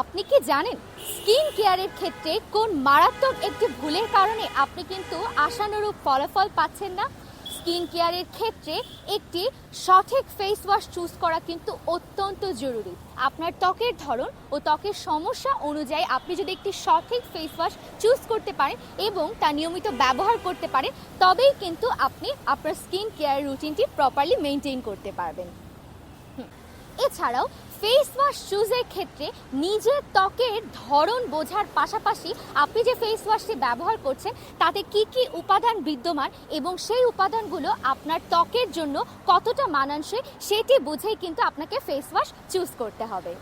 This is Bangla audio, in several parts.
আপনি কি জানেন স্কিন কেয়ারের ক্ষেত্রে কোন মারাত্মক একটি ভুলের কারণে আপনি কিন্তু আশানুরূপ ফলাফল পাচ্ছেন না? স্কিন কেয়ারের ক্ষেত্রে একটি সঠিক ফেস ওয়াশ চুজ করা কিন্তু অত্যন্ত জরুরি। আপনার ত্বকের ধরন ও ত্বকের সমস্যা অনুযায়ী আপনি যদি একটি সঠিক ফেস ওয়াশ চুজ করতে পারেন এবং তা নিয়মিত ব্যবহার করতে পারেন, তবেই কিন্তু আপনি আপনার স্কিন কেয়ার রুটিনটি প্রপারলি মেনটেন করতে পারবেন। এছাড়াও ফেস ওয়াশ চুজের ক্ষেত্রে নিজের ত্বকের ধরন বোঝার পাশাপাশি আপনি যে ফেস ওয়াশটি ব্যবহার করছেন, তাতে কি কি উপাদান বিদ্যমান এবং সেই উপাদানগুলো আপনার ত্বকের জন্য কতটা মানানসই সেটি বুঝেই কিন্তু আপনাকে ফেস ওয়াশ চুজ করতে হবে।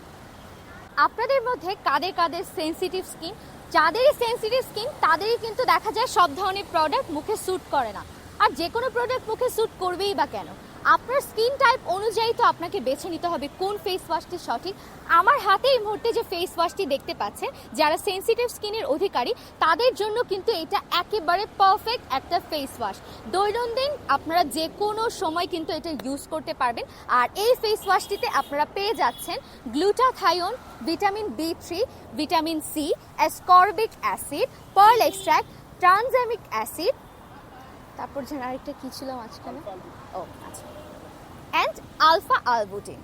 আপনাদের মধ্যে কাদের কাদের সেনসিটিভ স্কিন যাদেরই সেনসিটিভ স্কিন তাদেরই কিন্তু দেখা যায় সব ধরনের প্রোডাক্ট মুখে স্যুট করে না। আর যে কোনো প্রোডাক্ট মুখে স্যুট করবেই বা কেন? আপনার স্কিন টাইপ অনুযায়ী তো আপনাকে বেছে নিতে হবে কোন ফেস ওয়াশটি সঠিক। আমার হাতে এই মুহূর্তে যে ফেস ওয়াশটি দেখতে পাচ্ছেন, যারা সেনসিটিভ স্কিনের অধিকারী, তাদের জন্য কিন্তু এটা একেবারে পারফেক্ট একটা ফেস ওয়াশ দৈনন্দিন আপনারা যে কোনো সময় কিন্তু এটা ইউজ করতে পারবেন। আর এই ফেস ওয়াশটিতে আপনারা পেয়ে যাচ্ছেন glutathione vitamin B three vitamin C ascorbic acid pearl extract tranexamic acid তারপর যেন আরেকটা কি ছিল মাঝখানে? ও আচ্ছা। অ্যান্ড আলফা আলবুটিন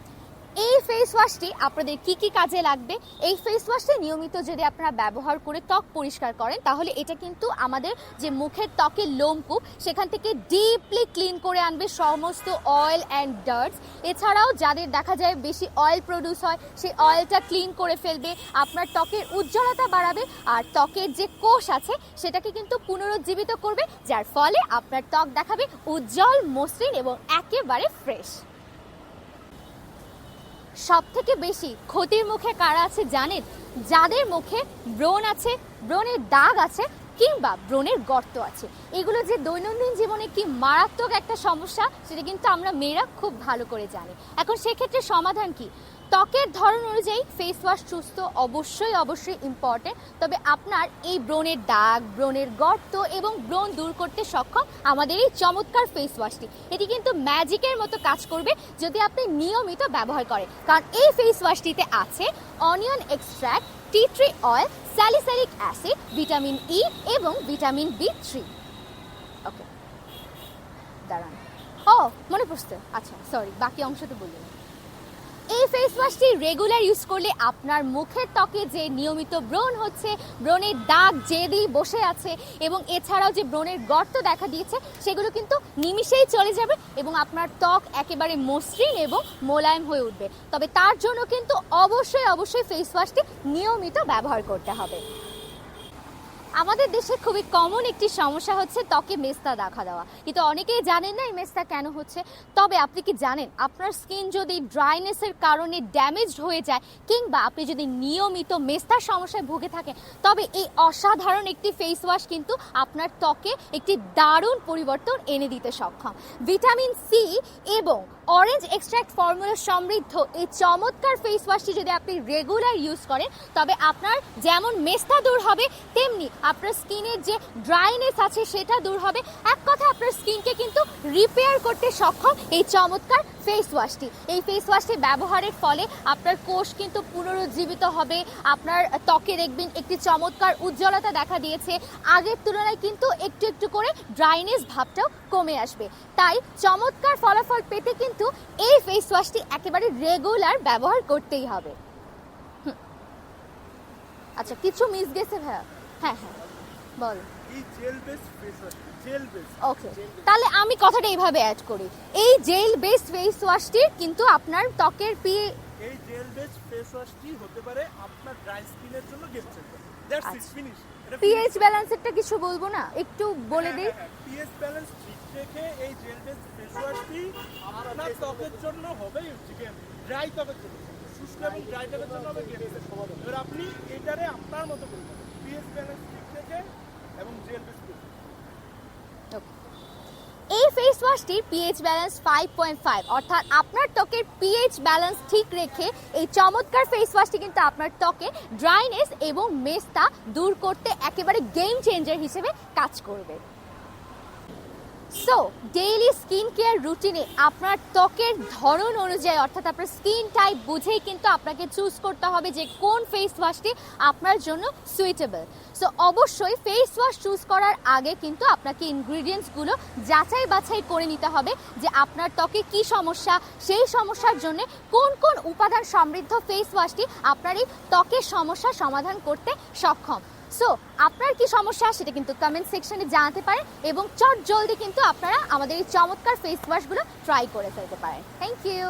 এই ফেস ওয়াশটি আপনাদের কি কি কাজে লাগবে? এই ফেস ওয়াশটি নিয়মিত যদি আপনারা ব্যবহার করে ত্বক পরিষ্কার করেন, তাহলে এটা কিন্তু আমাদের যে মুখের ত্বকের লোমকূপ, সেখান থেকে ডিপলি ক্লিন করে আনবে সমস্ত অয়েল অ্যান্ড ডার্টস এছাড়াও যাদের দেখা যায় বেশি অয়েল প্রডিউস হয়, সেই অয়েলটা ক্লিন করে ফেলবে, আপনার ত্বকের উজ্জ্বলতা বাড়াবে, আর ত্বকের যে কোষ আছে, সেটাকে কিন্তু পুনরুজ্জীবিত করবে, যার ফলে আপনার ত্বক দেখাবে উজ্জ্বল, মসৃণ এবং একেবারে ফ্রেশ সব থেকে বেশি ক্ষতির মুখে কারা আছে জানেন? যাদের মুখে ব্রণ আছে, ব্রণের দাগ আছে কিংবা ব্রণের গর্ত আছে। এগুলো যে দৈনন্দিন জীবনে কি মারাত্মক একটা সমস্যা, সেটা কিন্তু আমরা মেয়েরা খুব ভালো করে জানি। এখন সেক্ষেত্রে সমাধান কি? ত্বকের ধরন অনুযায়ী ফেস ওয়াশ তো অবশ্যই অবশ্যই ইম্পর্টেন্ট তবে আপনার এই ব্রণের দাগ, ব্রণের গর্ত এবং ব্রণ দূর করতে সক্ষম আমাদের এই চমৎকার ফেস ওয়াশটি এটি কিন্তু ম্যাজিকের মতো কাজ করবে যদি আপনি নিয়মিত ব্যবহার করেন। কারণ এই ফেস ওয়াশটিতে আছে onion extract tea tree oil salicylic acid vitamin E এবং ভিটামিন বি থ্রি ওকে দাঁড়ান। ও, মনে পড়ছে। আচ্ছা সরি বাকি অংশ তো বললেন এই ফেস ওয়াশটি রেগুলার ইউজ করলে আপনার মুখের ত্বকে যে নিয়মিত ব্রণ হচ্ছে, ব্রণের দাগ, জেদি বসে আছে এবং এছাড়াও যে ব্রণের গর্ত দেখা দিয়েছে, সেগুলো কিন্তু নিমিষেই চলে যাবে এবং আপনার ত্বক একেবারে মসৃণ এবং মোলায়েম হয়ে উঠবে। তবে তার জন্য কিন্তু অবশ্যই অবশ্যই ফেস ওয়াশটি নিয়মিত ব্যবহার করতে হবে। আমাদের দেশে খুবই কমন একটি সমস্যা হচ্ছে ত্বকে মেস্তা দেখা দেওয়া। কিন্তু অনেকেই জানেন না এই মেস্তা কেন হচ্ছে। তবে আপনি কি জানেন, আপনার স্কিন যদি ড্রাইনেসের কারণে ড্যামেজড হয়ে যায় কিংবা আপনি যদি নিয়মিত মেস্তার সমস্যায় ভুগে থাকেন, তবে এই অসাধারণ একটি ফেস ওয়াশ কিন্তু আপনার ত্বকে একটি দারুণ পরিবর্তন এনে দিতে সক্ষম। ভিটামিন সি এবং অরেঞ্জ এক্সট্রাক্ট ফর্মুলা সমৃদ্ধ। এই চমৎকার ফেস ওয়াশটি যদি আপনি রেগুলার ইউজ করেন, তবে আপনার যেমন মেস্তা দূর হবে, তেমনি আপনার স্কিনের যে ড্রাইনেস আছে সেটা দূর হবে। এক কথা, আপনার স্কিনকে কিন্তু রিপেয়ার করতে সক্ষম এই চমৎকার ফেস ওয়াশটি এই ফেস ওয়াশটি ব্যবহারের ফলে আপনার কোষ কিন্তু পুনরুজ্জীবিত হবে, আপনার ত্বকে দেখবেন একটি চমৎকার উজ্জ্বলতা দেখা দিয়েছে। আগের তুলনায় কিন্তু একটু একটু করে ড্রাইনেস ভাবটাও কমে আসবে। তাই চমৎকার ফলাফল পেতে কিন্তু এই ফেস ওয়াশটি একেবারে রেগুলার ব্যবহার করতেই হবে। আচ্ছা কিছু মিস গেছে ভাইয়া? হ্যাঁ হ্যাঁ। বল। ওকে তাহলে আমি কথাটা এইভাবে অ্যাড করি। এই জেল বেস ফেস ওয়াশটির কিন্তু আপনার ত্বকের পি এই জেল বেস ফেস ওয়াশটি হতে পারে আপনার ড্রাই স্কিনের জন্য গেস্ট ইট আচ্ছা। পিএইচ ব্যালেন্সেরটা কিছু বলব না? একটু বলে দিই। পিএইচ ব্যালেন্স ঠিক রেখে এই জেল বেস ফেস ওয়াশটি আপনার ত্বকের জন্য হবে ড্রাই ত্বকের জন্য। শুষ্ক এবং ড্রাই ত্বকের জন্য হবে গেস্ট এবার আপনি এটারে আপনার মতো করবেন পিএইচ ব্যালেন্স ঠিক রেখে এবং জেল বেস এই face ওয়াশটির pH balance five point five অর্থাৎ আপনার ত্বকের পিএইচ ব্যালেন্স ঠিক রেখে এই চমৎকার ফেস ওয়াশটি কিন্তু আপনার ত্বকে ড্রাইনেস এবং মেস্তা দূর করতে একেবারে গেম চেঞ্জার হিসেবে কাজ করবে। সো ডেইলি স্কিন কেয়ার রুটিনে আপনার ত্বকের ধরন অনুযায়ী, অর্থাৎ আপনার স্কিন টাইপ বুঝেই কিন্তু আপনাকে চুজ করতে হবে যে কোন ফেস ওয়াশটি আপনার জন্য সুইটেবল সো অবশ্যই ফেস ওয়াশ চুজ করার আগে কিন্তু আপনাকে ইনগ্রিডিয়েন্টসগুলো যাচাই বাছাই করে নিতে হবে যে আপনার ত্বকে কি সমস্যা, সেই সমস্যার জন্য কোন কোন উপাদান সমৃদ্ধ ফেস ওয়াশটি আপনার এই ত্বকের সমস্যা সমাধান করতে সক্ষম। সো আপনার কি সমস্যা সেটা কিন্তু কমেন্ট সেকশনে জানাতে পারেন এবং চট জলদি কিন্তু আপনারা আমাদের এই চমৎকার ফেস ওয়াশগুলো ট্রাই করে ফেলতে পারেন। Thank you